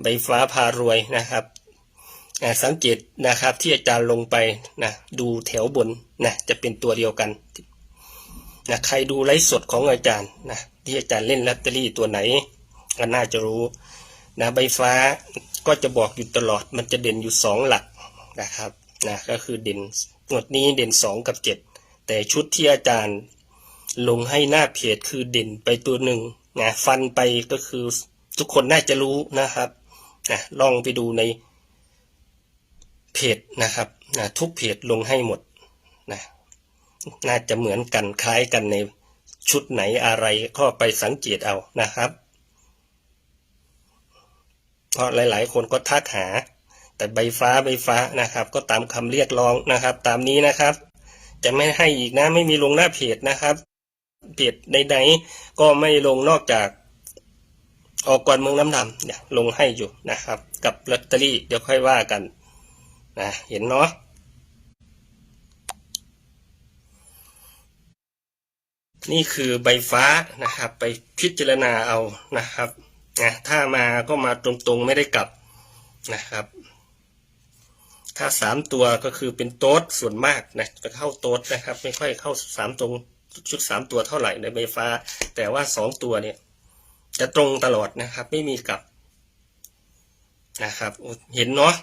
ใบฟ้าพารวยนะครับสังเกตนะครับที่อาจารย์ลงไปนะดูแถวบนนะจะเป็นตัวเดียวกันนะใครดูไลฟ์สดของอาจารย์นะที่อาจารย์เล่นลอตเตอรี่ตัวไหนก็น่าจะรู้นะใบฟ้าก็จะบอกอยู่ตลอดมันจะเด่นอยู่สองหลักนะครับนะก็คือเด่นงวดนี้เด่นสองกับเจ็ดแต่ชุดที่อาจารย์ลงให้หน้าเพจคือเด่นไปตัวหนึ่งนะฟันไปก็คือทุกคนน่าจะรู้นะครับ นะลองไปดูในเพจนะครับนะทุกเพจลงให้หมดนะน่าจะเหมือนกันคล้ายกันในชุดไหนอะไรก็ไปสังเกตเอานะครับ เพราะหลายๆ คนก็ทักหา แต่ใบฟ้าใบฟ้านะครับ ก็ตามคำเรียกร้องนะครับ ตามนี้นะครับ จะไม่ให้อีกนะไม่มีลงหน้าเพจนะครับเพจใดๆก็ไม่ลงนอกจาก ออกก่อนเมืองน้ำดำเนี่ยลงให้อยู่นะครับ กับลอตเตอรี่เดี๋ยวค่อยว่ากันนะเห็นเนาะนี่คือใบฟ้านะครับ ไปพิจารณาเอานะครับนะถ้ามาก็มาตรงๆไม่ได้กลับนะครับ ถ้าสามตัวก็คือเป็นโต๊ดส่วนมากนะจะเข้าโต๊ดนะครับ ไม่ค่อยเข้าสามตรงชุดสามตัวเท่าไหร่ในใบฟ้า แต่ว่าสองตัวเนี่ย จะตรงตลอดนะครับ ไม่มีกลับนะครับ เห็นเนาะ